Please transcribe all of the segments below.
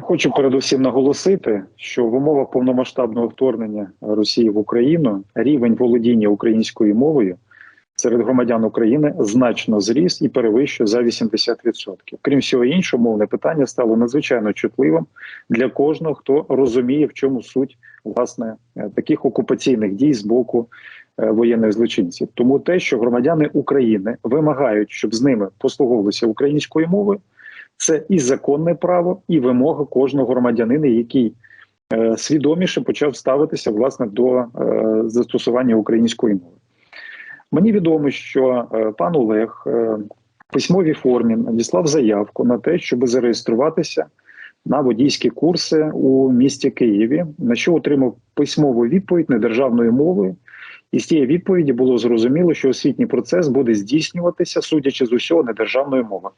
Хочу передусім наголосити, що в умовах повномасштабного вторгнення Росії в Україну рівень володіння українською мовою серед громадян України значно зріс і перевищує за 80%. Крім всього іншого, мовне питання стало надзвичайно чутливим для кожного, хто розуміє, в чому суть власне е, таких окупаційних дій з боку е, воєнних злочинців. Тому те, що громадяни України вимагають, щоб з ними послуговувалися українською мовою. Це і законне право, і вимога кожного громадянина, який е, свідоміше почав ставитися власне до е, застосування української мови. Мені відомо, що е, пан Олег е, в письмовій формі надіслав заявку на те, щоб зареєструватися на водійські курси у місті Києві, на що отримав письмову відповідь недержавною мовою. І з цієї відповіді було зрозуміло, що освітній процес буде здійснюватися, судячи з усього, недержавною мовою.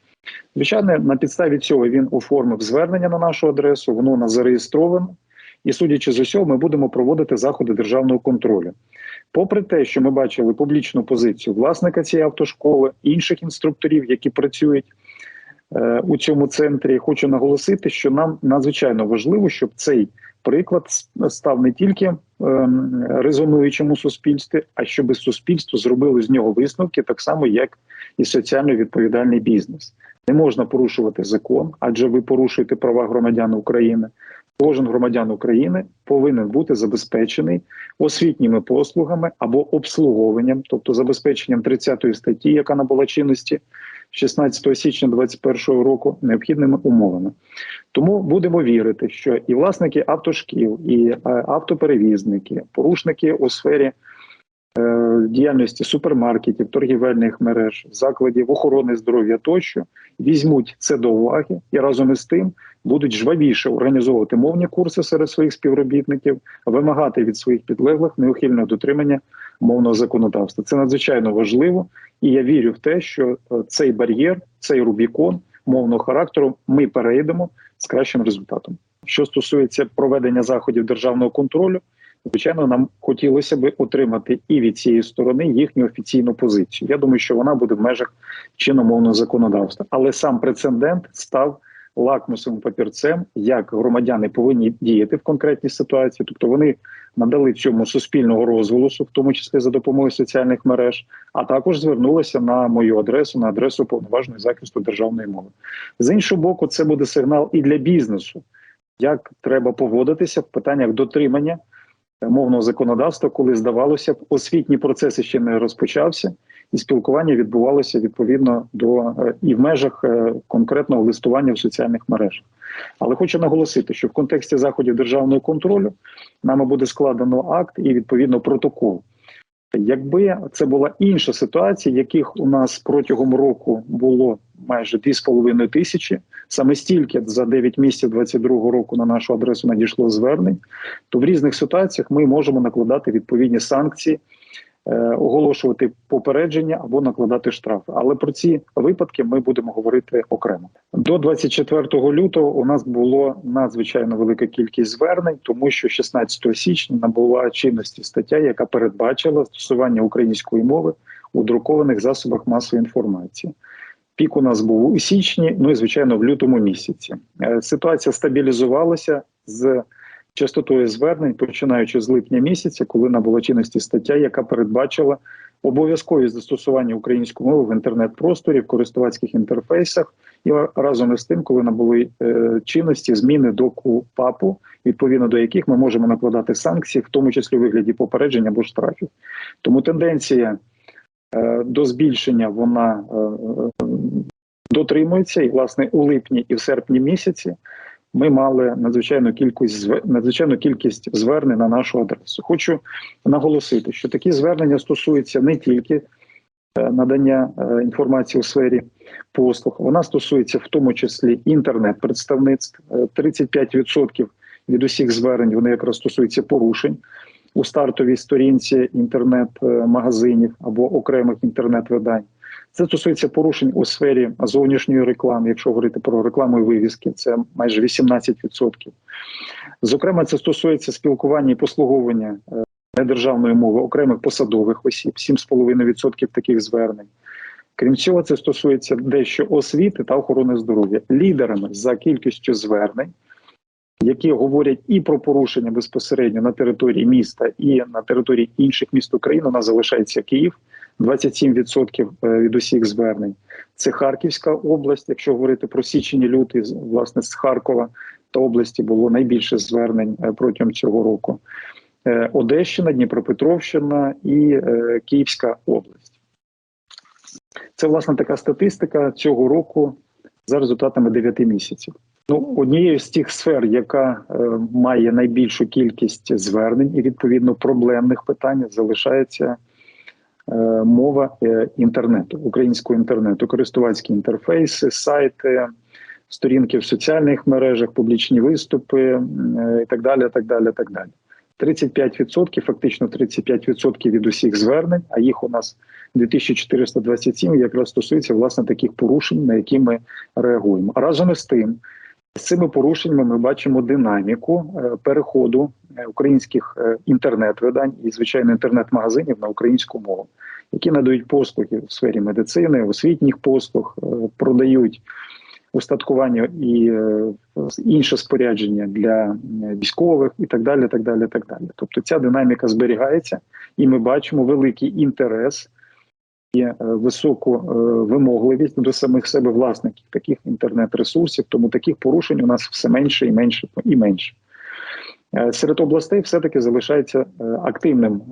Звичайно, на підставі цього він оформив звернення на нашу адресу, воно у нас зареєстровано, і судячи з усього, ми будемо проводити заходи державного контролю. Попри те, що ми бачили публічну позицію власника цієї автошколи, інших інструкторів, які працюють е, у цьому центрі, хочу наголосити, що нам надзвичайно важливо, щоб цей приклад став не тільки е, резонуючим у суспільстві, а щоб суспільство зробило з нього висновки, так само як і соціально відповідальний бізнес. Не можна порушувати закон, адже ви порушуєте права громадян України. Кожен громадян України повинен бути забезпечений освітніми послугами або обслуговуванням, тобто забезпеченням 30 статті, яка набула чинності 16 січня 2021 року, необхідними умовами. Тому будемо вірити, що і власники автошкіл, і е, автоперевізники, порушники у сфері е, діяльності супермаркетів, торгівельних мереж, закладів охорони здоров'я тощо візьмуть це до уваги і разом із тим будуть жвавіше організовувати мовні курси серед своїх співробітників, вимагати від своїх підлеглих неухильного дотримання мовного законодавства. Це надзвичайно важливо, і я вірю в те, що е, цей бар'єр, цей рубікон мовного характеру ми перейдемо з кращим результатом. Що стосується проведення заходів державного контролю, звичайно, нам хотілося би отримати і від цієї сторони їхню офіційну позицію. Я думаю, що вона буде в межах чиномовного законодавства, але сам прецедент став лакмусовим папірцем, як громадяни повинні діяти в конкретній ситуації, тобто вони надали цьому суспільного розголосу, в тому числі за допомогою соціальних мереж, а також звернулися на мою адресу, на адресу повноважної захисту державної мови. З іншого боку, це буде сигнал і для бізнесу, як треба поводитися в питаннях дотримання мовного законодавства, коли здавалося б, освітній процес ще не розпочався, і спілкування відбувалося відповідно до е, і в межах е, конкретного листування в соціальних мережах. Але хочу наголосити, що в контексті заходів державного контролю нами буде складено акт і відповідно протокол. Якби це була інша ситуація, яких у нас протягом року було майже 2,5 тисячі, саме стільки за 9 місяців 2022 року на нашу адресу надійшло звернень, то в різних ситуаціях ми можемо накладати відповідні санкції, оголошувати попередження або накладати штрафи. Але про ці випадки ми будемо говорити окремо. До 24 лютого у нас було надзвичайно велика кількість звернень, тому що 16 січня набула чинності стаття, яка передбачила стосування української мови у друкованих засобах масової інформації. Пік у нас був у січні, ну і звичайно в лютому місяці. Е, Ситуація стабілізувалася з частотою звернень, починаючи з липня місяця, коли набула чинності стаття, яка передбачила обов'язкові застосування української мови в інтернет-просторі, в користувацьких інтерфейсах, і разом із тим, коли набули е, чинності зміни до КУПАПу, відповідно до яких ми можемо накладати санкції, в тому числі у вигляді попередження або штрафів. Тому тенденція е, до збільшення вона е, е, дотримується, і власне у липні і в серпні місяці ми мали надзвичайну кількість надзвичайну кількість звернень на нашу адресу. Хочу наголосити, що такі звернення стосуються не тільки е, надання е, інформації у сфері послуг, вона стосується в тому числі інтернет-представництв. Е, 35% від усіх звернень вони якраз стосуються порушень у стартовій сторінці інтернет-магазинів або окремих інтернет-видань. Це стосується порушень у сфері зовнішньої реклами, якщо говорити про рекламу і вивіски, це майже 18%. Зокрема, це стосується спілкування і послуговування е, недержавної мови окремих посадових осіб, 7,5% таких звернень. Крім цього, це стосується дещо освіти та охорони здоров'я. Лідерами за кількістю звернень які говорять і про порушення безпосередньо на території міста, і на території інших міст України. У нас залишається Київ 27% від усіх звернень. Це Харківська область. Якщо говорити про січень і лютий, власне з Харкова та області було найбільше звернень е, протягом цього року. Е, Одещина, Дніпропетровщина і е, Київська область. Це власне така статистика цього року за результатами 9 місяців. Ну, однією з тих сфер, яка е, має найбільшу кількість звернень і відповідно проблемних питань, залишається е, мова е, інтернету, українського інтернету, користувацькі інтерфейси, сайти, сторінки в соціальних мережах, публічні виступи е, і так далі. Так далі, так далі. 35%, фактично 35% від усіх звернень, а їх у нас 2427, якраз стосується власне таких порушень, на які ми реагуємо. Разом із тим, з цими порушеннями ми бачимо динаміку е, переходу е, українських е, інтернет-видань і звичайно інтернет-магазинів на українську мову, які надають послуги в сфері медицини, освітніх послуг, продають устаткування і інше спорядження для військових, і так далі. Так далі, так далі. Тобто ця динаміка зберігається, і ми бачимо великий інтерес і е, високу е, вимогливість до самих себе власників таких інтернет-ресурсів. Тому таких порушень у нас все менше і менше і менше. Е, Серед областей все-таки залишається активним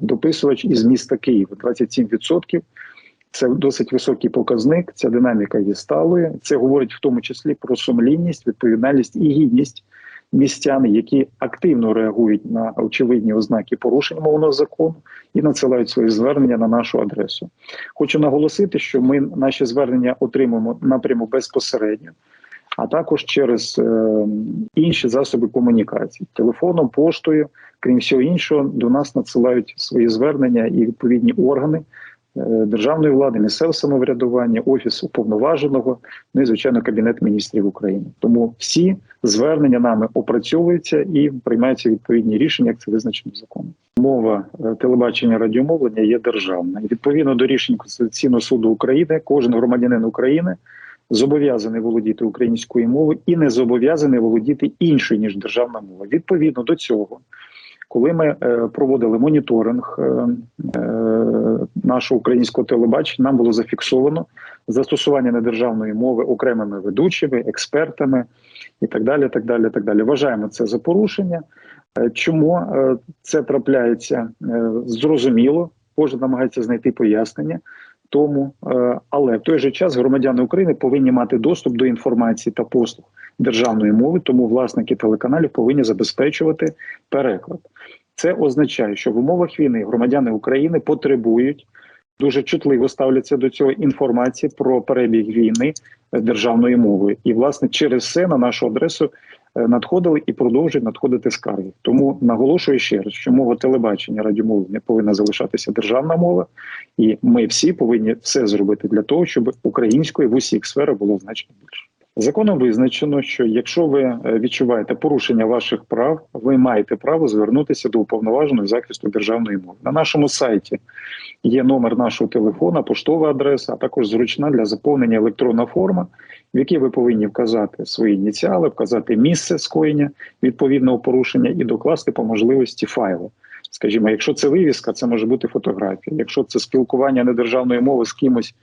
дописувач із міста Києва 27%. Це досить високий показник. Ця динаміка є сталою. Це говорить в тому числі про сумлінність, відповідальність і гідність містян, які активно реагують на очевидні ознаки порушень мовного закону і надсилають свої звернення на нашу адресу. Хочу наголосити, що ми наші звернення отримуємо напряму безпосередньо, а також через е, інші засоби комунікації телефоном, поштою, крім всього іншого, до нас надсилають свої звернення і відповідні органи державної влади, місцеве самоврядування, офіс уповноваженого, ну і звичайно кабінет міністрів України. Тому всі звернення нами опрацьовуються і приймаються відповідні рішення, як це визначено законом. Мова е, телебачення радіомовлення є державна. І відповідно до рішень Конституційного суду України, кожен громадянин України зобов'язаний володіти українською мовою і не зобов'язаний володіти іншою ніж державна мова. Відповідно до цього, коли ми е, проводили моніторинг е, е, нашого українського телебачення, нам було зафіксовано застосування недержавної мови окремими ведучими, експертами і так далі. Так далі, так далі. Вважаємо це за порушення. Чому це трапляється зрозуміло? Кожен намагається знайти пояснення тому, але в той же час громадяни України повинні мати доступ до інформації та послуг державної мови, тому власники телеканалів повинні забезпечувати переклад. Це означає, що в умовах війни громадяни України потребують дуже чутливо ставляться до цього інформації про перебіг війни е, державною мовою, і власне через це на нашу адресу е, надходили і продовжують надходити скарги. Тому наголошую ще раз, що мова телебачення радіомовлення повинна залишатися державна мова, і ми всі повинні все зробити для того, щоб української в усіх сферах було значно більше. Законом визначено, що якщо ви е, відчуваєте порушення ваших прав, ви маєте право звернутися до уповноваженого захисту державної мови. На нашому сайті є номер нашого телефона, поштова адреса, а також зручна для заповнення електронна форма, в якій ви повинні вказати свої ініціали, вказати місце скоєння відповідного порушення і докласти по можливості файли. Скажімо, якщо це вивіска, це може бути фотографія. Якщо це спілкування недержавної мови з кимось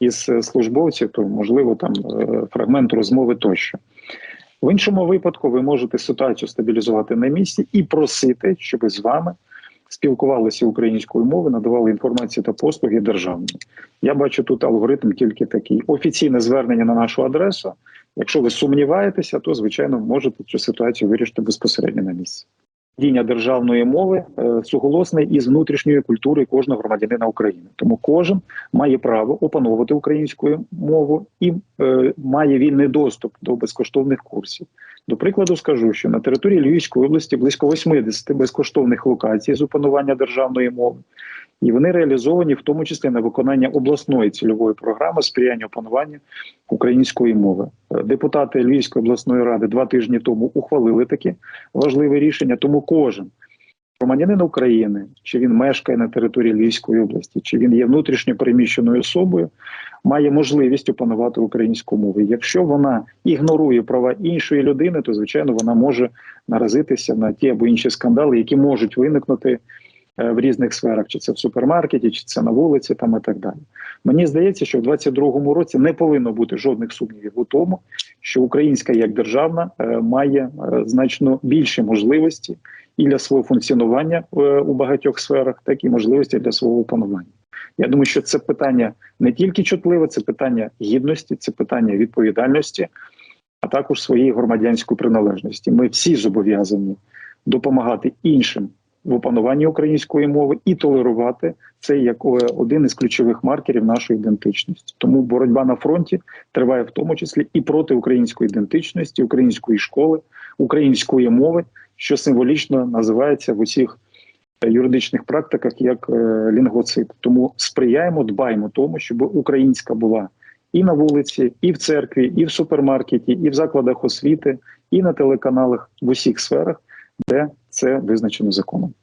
із службовців, то можливо там е, фрагмент розмови тощо. В іншому випадку ви можете ситуацію стабілізувати на місці і просити, щоб з вами спілкувалися українською мовою, надавали інформацію та послуги державні. Я бачу тут алгоритм тільки такий: офіційне звернення на нашу адресу. Якщо ви сумніваєтеся, то звичайно можете цю ситуацію вирішити безпосередньо на місці. Діння державної мови е, суголосне із внутрішньої культури кожного громадянина України. Тому кожен має право опановувати українську мову і е, має вільний доступ до безкоштовних курсів. До прикладу, скажу, що на території Львівської області близько 80 безкоштовних локацій з опанування державної мови, і вони реалізовані в тому числі на виконання обласної цільової програми сприяння опануванню української мови. Депутати Львівської обласної ради два тижні тому ухвалили таке важливе рішення. Тому кожен, громадянин України, чи він мешкає на території Львівської області, чи він є внутрішньо переміщеною особою, має можливість опанувати українську мову. Якщо вона ігнорує права іншої людини, то звичайно вона може наразитися на ті або інші скандали, які можуть виникнути в різних сферах, чи це в супермаркеті, чи це на вулиці, там і так далі. Мені здається, що в 2022 році не повинно бути жодних сумнівів у тому, що українська як державна е, має е, значно більші можливості і для свого функціонування е, у багатьох сферах, так і можливості для свого опанування. Я думаю, що це питання не тільки чутливе, це питання гідності, це питання відповідальності, а також своєї громадянської приналежності. Ми всі зобов'язані допомагати іншим в опануванні української мови і толерувати це як е, один із ключових маркерів нашої ідентичності. Тому боротьба на фронті триває в тому числі і проти української ідентичності, української школи, української мови, що символічно називається в усіх е, юридичних практиках як е, лінгвоцид. Тому сприяємо, дбаємо тому, щоб українська була і на вулиці, і в церкві, і в супермаркеті, і в закладах освіти, і на телеканалах в усіх сферах, де це визначено законом.